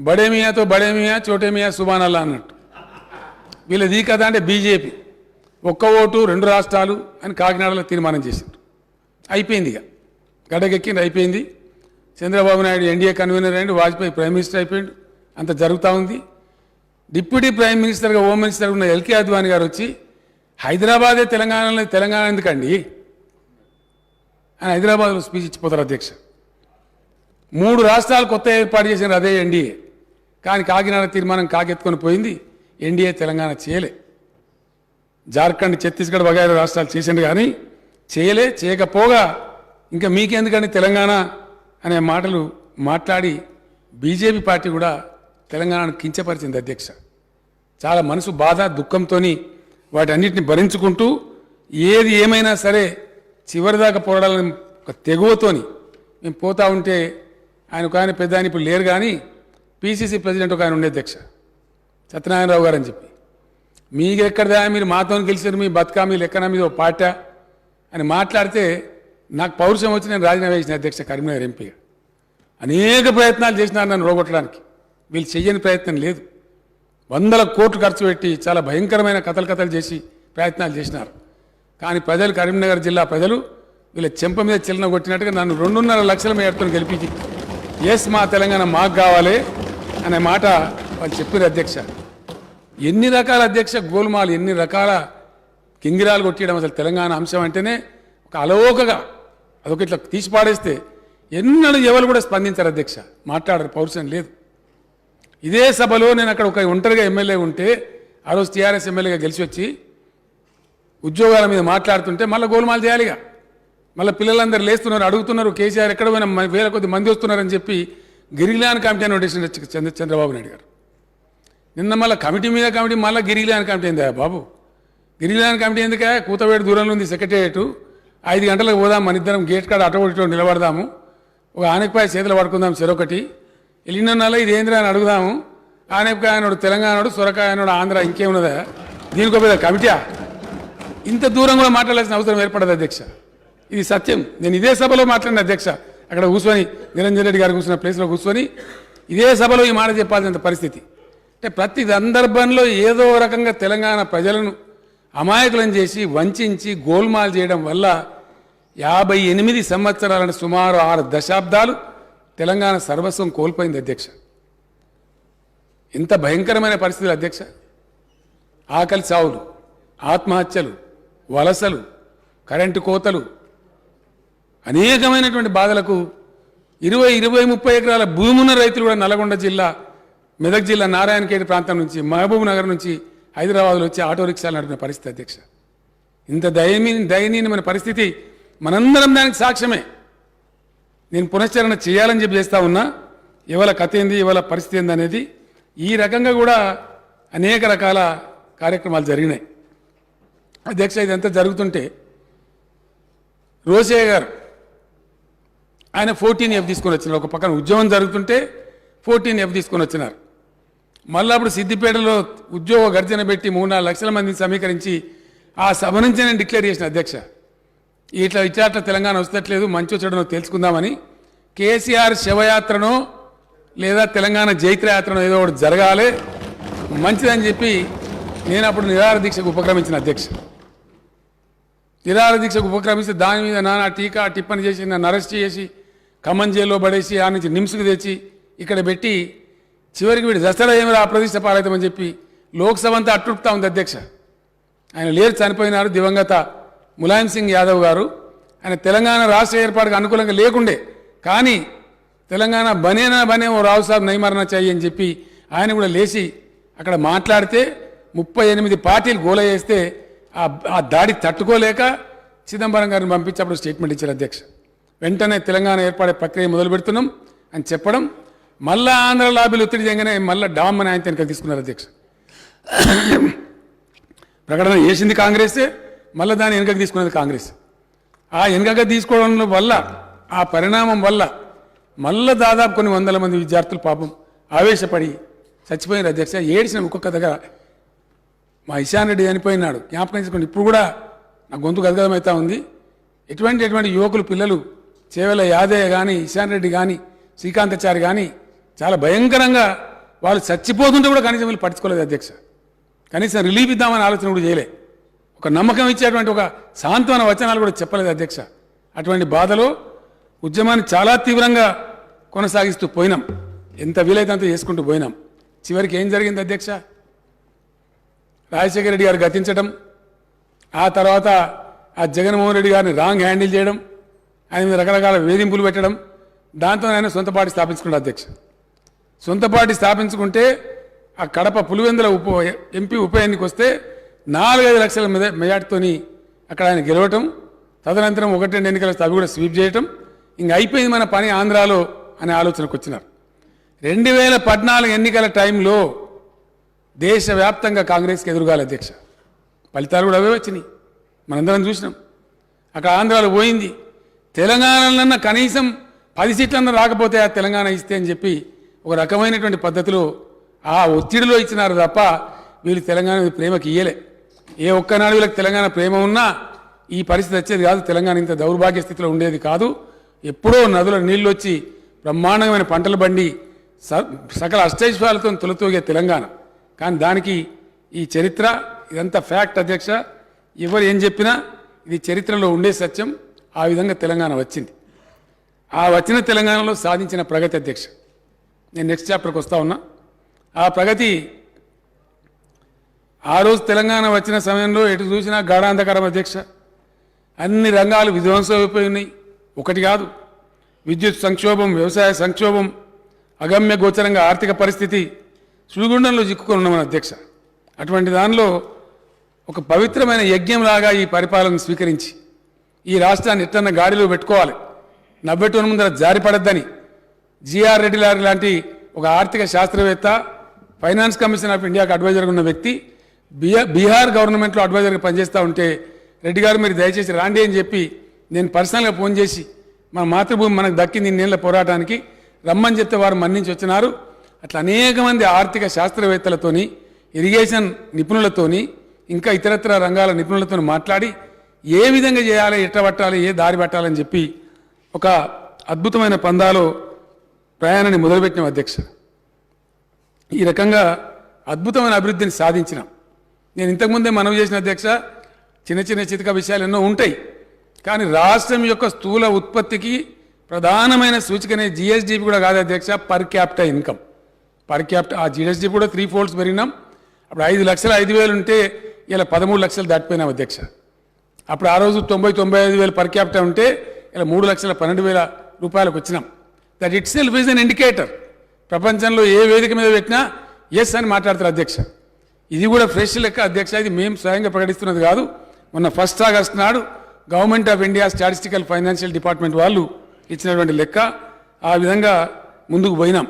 బడే మియాతో బడే మియా చోటే మియా సుబాన్ అల్లా అన్నట్టు. వీళ్ళది కదా అంటే బీజేపీ. ఒక్క ఓటు రెండు రాష్ట్రాలు అని కాకినాడలో తీర్మానం చేసిండ్రు. అయిపోయింది ఇక. గడకెక్కింది అయిపోయింది. చంద్రబాబు నాయుడు ఎన్డీఏ కన్వీనర్ అయ్యిండు వాజ్పేయి ప్రైమ్ మినిస్టర్ అయిపోయిండు. అంత జరుగుతూ ఉంది. డిప్యూటీ ప్రైమ్ మినిస్టర్గా హోమ్ మినిస్టర్ ఉన్న ఎల్కే అద్వానీ గారు వచ్చి హైదరాబాదే తెలంగాణలో తెలంగాణ ఎందుకండి? అని హైదరాబాద్లో స్పీచ్ ఇచ్చిపోతారు అధ్యక్ష. మూడు రాష్ట్రాలు కొత్త ఏర్పాటు చేసిన అదే ఎన్డీఏ. కానీ కాకినాడ తీర్మానం కాకెత్తుకొని పోయింది. ఎన్డీఏ తెలంగాణ చేయలే. జార్ఖండ్ ఛత్తీస్గఢ్ వగైరా రాష్ట్రాలు చేసిండు కానీ చేయలే చేయకపోగా ఇంకా మీకెందుకని తెలంగాణ అనే మాటలు మాట్లాడి బీజేపీ పార్టీ కూడా తెలంగాణను కించపరిచింది అధ్యక్ష. చాలా మనసు బాధ దుఃఖంతో వాటన్నిటిని భరించుకుంటూ ఏది ఏమైనా సరే చివరిదాకా పోరాడాలని ఒక తెగువతోని. మేము పోతా ఉంటే ఆయన ఒక ఆయన పెద్ద ఆయన ఇప్పుడు లేరు కానీ పీసీసీ ప్రెసిడెంట్ ఒక ఆయన ఉండే అధ్యక్ష. సత్యనారాయణరావు గారు అని చెప్పి. మీకు ఎక్కడదా మీరు మాతో గెలిచారు మీ బతుకా మీ లెక్కన మీద ఒక పాట అని మాట్లాడితే నాకు పౌరుషం వచ్చి నేను రాజీనామా చేసిన అధ్యక్ష కరీంనగర్ ఎంపీగా. అనేక ప్రయత్నాలు చేసినారు నన్ను రోగొట్టడానికి. వీళ్ళు చెయ్యని ప్రయత్నం లేదు. వందల కోట్లు ఖర్చు పెట్టి చాలా భయంకరమైన కథలు కథలు చేసి ప్రయత్నాలు చేసినారు. కానీ ప్రజలు కరీంనగర్ జిల్లా ప్రజలు వీళ్ళ చెంప మీద చిల్లన కొట్టినట్టుగా నన్ను రెండున్నర లక్షల మేరతో గెలిపించి ఎస్ మా తెలంగాణ మాకు కావాలి అనే మాట వాళ్ళు చెప్పారు అధ్యక్ష. ఎన్ని రకాల అధ్యక్ష గోల్మాలు ఎన్ని రకాల కింగిరాలు కొట్టేయడం అసలు తెలంగాణ అంశం అంటేనే ఒక అలవోకగా అదొక ఇట్లా తీసి పాడేస్తే ఎన్నడూ ఎవరు కూడా స్పందించారు అధ్యక్ష. మాట్లాడరు పౌరుషం లేదు. ఇదే సభలో నేను అక్కడ ఒక ఒంటరిగా ఎమ్మెల్యే ఉంటే ఆ రోజు టీఆర్ఎస్ ఎమ్మెల్యేగా గెలిచి వచ్చి ఉద్యోగాల మీద మాట్లాడుతుంటే మళ్ళీ గోల్మాలు చేయాలిగా. మళ్ళీ పిల్లలందరూ లేస్తున్నారు అడుగుతున్నారు కేసీఆర్ ఎక్కడ పోయినా వేల కొద్ది మంది వస్తున్నారని చెప్పి గిరిగిలాన్ కమిటీ అని నోటీస్ చంద్ర చంద్రబాబు నాయుడు గారు. నిన్న మళ్ళీ కమిటీ మీద కమిటీ మళ్ళీ గిరిగిలాన్ కమిటీ అయిందా బాబు? గిరిగిలాన్ కమిటీ ఎందుకే? కూతవేడు దూరంలో ఉంది సెక్రటేరియట్. ఐదు గంటలకు పోదాం మన ఇద్దరం గేట్ కాడ అటో నిలబడదాము. ఒక ఆనకపాయ చేతులు పడుకుందాం చెరొకటి. వెళ్ళిన నెల ఇది ఏంద్రా అని అడుగుదాము. ఆనపకాయ అనోడు తెలంగాణడు సొరకాయ అనోడు ఆంధ్ర ఇంకేమున్నదా? దీనికి ఒక కమిటీయా? ఇంత దూరం కూడా మాట్లాడాల్సిన అవసరం ఏర్పడదు అధ్యక్ష. ఇది సత్యం. నేను ఇదే సభలో మాట్లాడిన అధ్యక్ష. అక్కడ కూర్చొని నిరంజన్ రెడ్డి గారు కూర్చున్న ప్లేస్లో కూర్చొని ఇదే సభలో ఈ మాట చెప్పాల్సిన పరిస్థితి. అంటే ప్రతి సందర్భంలో ఏదో రకంగా తెలంగాణ ప్రజలను అమాయకులను చేసి వంచి గోల్మాల్ చేయడం వల్ల యాభై ఎనిమిది సంవత్సరాలను సుమారు ఆరు దశాబ్దాలు తెలంగాణ సర్వస్వం కోల్పోయింది అధ్యక్ష. ఇంత భయంకరమైన పరిస్థితులు అధ్యక్ష. ఆకలి చావులు ఆత్మహత్యలు వలసలు కరెంటు కోతలు అనేకమైనటువంటి బాధలకు ఇరవై ఇరవై ముప్పై ఎకరాల భూమి ఉన్న రైతులు కూడా నల్గొండ జిల్లా మెదక్ జిల్లా నారాయణఖేడ్ ప్రాంతం నుంచి మహబూబ్ నగర్ నుంచి హైదరాబాద్లో వచ్చి ఆటో రిక్షాలు నడిపిన పరిస్థితి అధ్యక్ష. ఇంత దయనీ దయనీయమైన పరిస్థితి మనందరం దానికి సాక్ష్యమే. నేను పునశ్చరణ చేయాలని చెప్పి చేస్తా ఉన్నా. ఇవాళ కథ ఏంది ఇవాళ పరిస్థితి ఏంది అనేది ఈ రకంగా కూడా అనేక రకాల కార్యక్రమాలు జరిగినాయి. అధ్యక్ష ఇదంతా జరుగుతుంటే రోసయ్య గారు ఆయన ఫోర్టీన్ ఎఫ్ తీసుకొని వచ్చినారు. ఒక పక్కన ఉద్యోగం జరుగుతుంటే ఫోర్టీన్ ఎఫ్ తీసుకొని వచ్చినారు. మళ్ళీ అప్పుడు సిద్దిపేటలో ఉద్యోగ గర్జన పెట్టి మూడు నాలుగు లక్షల మందిని సమీకరించి ఆ సభ నుంచి నేను డిక్లేర్ చేసిన అధ్యక్ష. ఇట్లా ఇట్లా అట్లా తెలంగాణ వస్తట్లేదు మంచి చెడునో తెలుసుకుందామని కేసీఆర్ శవయాత్రనో లేదా తెలంగాణ జైత్రయాత్రనో ఏదో ఒకటి జరగాలి మంచిదని చెప్పి నేను అప్పుడు నిరాహార దీక్షకు ఉపక్రమించిన అధ్యక్ష. నిరాహార దీక్షకు ఉపక్రమిస్తే దాని మీద నానా టీకా టిప్పని చేసి నన్ను అరెస్ట్ చేసి ఖమ్మం జైల్లో పడేసి ఆ నుంచి నిమ్స్కి తెచ్చి ఇక్కడ పెట్టి చివరికి వీడు దసరా ఏమి అప్రదిష్ట పాలవుతామని చెప్పి లోక్సభ అంతా అట్టుడుపుతా ఉంది అధ్యక్ష. ఆయన లేరు చనిపోయినారు దివంగత ములాయం సింగ్ యాదవ్ గారు. ఆయన తెలంగాణ రాష్ట్ర ఏర్పాటుకు అనుకూలంగా లేకుండే. కానీ తెలంగాణ బనేనా బనే ఓ రావు సాబ్ నైమరణ చెయ్యి అని చెప్పి ఆయన కూడా లేచి అక్కడ మాట్లాడితే ముప్పై ఎనిమిది పార్టీలు గోల చేస్తే ఆ ఆ దాడి తట్టుకోలేక చిదంబరం గారిని పంపించి అప్పుడు స్టేట్మెంట్ ఇచ్చారు అధ్యక్ష. వెంటనే తెలంగాణ ఏర్పడే ప్రక్రియ మొదలు పెడుతున్నాం అని చెప్పడం మళ్ళా ఆంధ్ర లాబీలు ఒత్తిడి చేయగానే మళ్ళా డామ్ అని ఆయన వెనక తీసుకున్నారు అధ్యక్ష. ప్రకటన చేసింది కాంగ్రెసే మళ్ళీ దాన్ని వెనుకకు తీసుకున్నది కాంగ్రెస్. ఆ వెనుకగా తీసుకోవడం వల్ల ఆ పరిణామం వల్ల మళ్ళా దాదాపు కొన్ని వందల మంది విద్యార్థులు పాపం ఆవేశపడి చచ్చిపోయిన అధ్యక్ష. ఏడిసిన ఒక్కొక్క దగ్గర మా ఇషాన్ రెడ్డి చనిపోయినాడు. జ్ఞాపకం చేసుకోండి ఇప్పుడు కూడా నా గొంతు గదగదమవుతా ఉంది. ఎటువంటి ఎటువంటి యువకులు పిల్లలు చేవెల యాదయ్య కానీ ఇషాన్ రెడ్డి కానీ శ్రీకాంతాచారి కానీ చాలా భయంకరంగా వాళ్ళు చచ్చిపోతుంటే కూడా కనీసం వీళ్ళు పట్టించుకోలేదు అధ్యక్ష. కనీసం రిలీఫ్ ఇద్దామని ఆలోచన కూడా చేయలే. ఒక నమ్మకం ఇచ్చేటువంటి ఒక సాంత్వన వచనాలు కూడా చెప్పలేదు అధ్యక్ష. అటువంటి బాధలో ఉద్యమాన్ని చాలా తీవ్రంగా కొనసాగిస్తూ పోయినాం. ఎంత వీలైతే అంత చేసుకుంటూ పోయినాం. చివరికి ఏం జరిగింది అధ్యక్ష? రాజశేఖర రెడ్డి గారు గతించడం ఆ తర్వాత ఆ జగన్మోహన్ రెడ్డి గారిని రాంగ్ హ్యాండిల్ చేయడం ఆయన మీద రకరకాల వేధింపులు పెట్టడం దాంతో ఆయన సొంత పార్టీ స్థాపించుకున్నాడు అధ్యక్ష. సొంత పార్టీ స్థాపించుకుంటే ఆ కడప పులివెందుల ఉప ఎంపీ ఉప ఎన్నిక వస్తే నాలుగైదు లక్షల మీద మెజార్టీతోని అక్కడ ఆయన గెలవటం తదనంతరం ఒకటి రెండు ఎన్నికలు అవి కూడా స్వీప్ చేయటం ఇంక అయిపోయింది మన పని ఆంధ్రాలో అనే ఆలోచనకు వచ్చినారు. రెండు వేల పద్నాలుగు ఎన్నికల టైంలో దేశవ్యాప్తంగా కాంగ్రెస్కి ఎదురుగాలి అధ్యక్ష. ఫలితాలు కూడా అవే వచ్చినాయి. మనందరం చూసినాం. అక్కడ ఆంధ్రాలో పోయింది. తెలంగాణలన్నా కనీసం పది సీట్లన్నా రాకపోతే ఆ తెలంగాణ ఇస్తే అని చెప్పి ఒక రకమైనటువంటి పద్ధతిలో ఆ ఒత్తిడిలో ఇచ్చినారు తప్ప వీళ్ళు తెలంగాణ మీద ప్రేమకి ఇయ్యలే. ఏ ఒక్కనాడు వీళ్ళకి తెలంగాణ ప్రేమ ఉన్నా ఈ పరిస్థితి వచ్చేది కాదు. తెలంగాణ ఇంత దౌర్భాగ్య స్థితిలో ఉండేది కాదు. ఎప్పుడో నదుల నీళ్ళు వచ్చి బ్రహ్మాండమైన పంటలు బండి స- సకల అష్టైశ్వర్యాలతో తొలతూగే తెలంగాణ. కానీ దానికి ఈ చరిత్ర ఇదంతా ఫ్యాక్ట్ అధ్యక్ష. ఎవరు ఏం చెప్పినా ఇది చరిత్రలో ఉండే సత్యం. ఆ విధంగా తెలంగాణ వచ్చింది. ఆ వచ్చిన తెలంగాణలో సాధించిన ప్రగతి అధ్యక్ష. నేను నెక్స్ట్ చాప్టర్కి వస్తా ఉన్నా. ఆ ప్రగతి ఆ రోజు తెలంగాణ వచ్చిన సమయంలో ఎటు చూసినా గాఢాంధకారం అధ్యక్ష. అన్ని రంగాలు విధ్వంసమైపోయినాయి ఉన్నాయి. ఒకటి కాదు విద్యుత్ సంక్షోభం వ్యవసాయ సంక్షోభం అగమ్య గోచరంగా ఆర్థిక పరిస్థితి సుడిగుండంలో చిక్కుకొని ఉన్నాం అధ్యక్ష. అటువంటి దానిలో ఒక పవిత్రమైన యజ్ఞంలాగా ఈ పరిపాలన స్వీకరించి ఈ రాష్ట్రాన్ని ఎట్టన్న గాడిలో పెట్టుకోవాలి. నవ్వెట్టున ముందర జారిపడద్దని జిఆర్ రెడ్డి గారి లాంటి ఒక ఆర్థిక శాస్త్రవేత్త ఫైనాన్స్ కమిషన్ ఆఫ్ ఇండియాకి అడ్వైజర్గా ఉన్న వ్యక్తి బీహార్ గవర్నమెంట్లో అడ్వైజర్గా పనిచేస్తూ ఉంటే రెడ్డి గారు మీరు దయచేసి రాండి అని చెప్పి నేను పర్సనల్గా ఫోన్ చేసి మన మాతృభూమి మనకు దక్కింది ఇన్నేళ్ళ పోరాటానికి రమ్మని చెప్తే వారు మన్నించి వచ్చినారు. అట్లా అనేక మంది ఆర్థిక శాస్త్రవేత్తలతోని ఇరిగేషన్ నిపుణులతోని ఇంకా ఇతరత్ర రంగాల నిపుణులతో మాట్లాడి ఏ విధంగా చేయాలి ఎట్ట పట్టాలి ఏ దారి పట్టాలని చెప్పి ఒక అద్భుతమైన పందాలో ప్రయాణాన్ని మొదలుపెట్టిన అధ్యక్ష. ఈ రకంగా అద్భుతమైన అభివృద్ధిని సాధించినాం. నేను ఇంతకుముందే మనవి చేసిన అధ్యక్ష చిన్న చిన్న చితక విషయాలు ఎన్నో ఉంటాయి. కానీ రాష్ట్రం యొక్క స్థూల ఉత్పత్తికి ప్రధానమైన సూచికనే జిఎస్డిపి కూడా కాదు అధ్యక్ష per capital income per capital ఆ జిఎస్డిపి కూడా త్రీ ఫోల్డ్స్ పెరిగినాం. అప్పుడు ఐదు లక్షల ఐదు వేలు ఉంటే ఇలా పదమూడు లక్షలు దాటిపోయినాం అధ్యక్ష. అప్పుడు ఆ రోజు తొంభై తొంభై ఐదు వేలు పర్ క్యాపిటల్ ఉంటే ఇలా మూడు లక్షల పన్నెండు వేల రూపాయలకు వచ్చినాం. That itself is an indicator ప్రపంచంలో ఏ వేదిక మీద పెట్టినా ఎస్ అని మాట్లాడతారు అధ్యక్ష. ఇది కూడా ఫ్రెష్ లెక్క అధ్యక్ష ఇది మేము స్వయంగా ప్రకటిస్తున్నది కాదు. మొన్న ఫస్ట్ ఆగస్ట్ నాడు government of India statistical financial department వాళ్ళు ఇచ్చినటువంటి లెక్క ఆ విధంగా ముందుకు పోయినాం.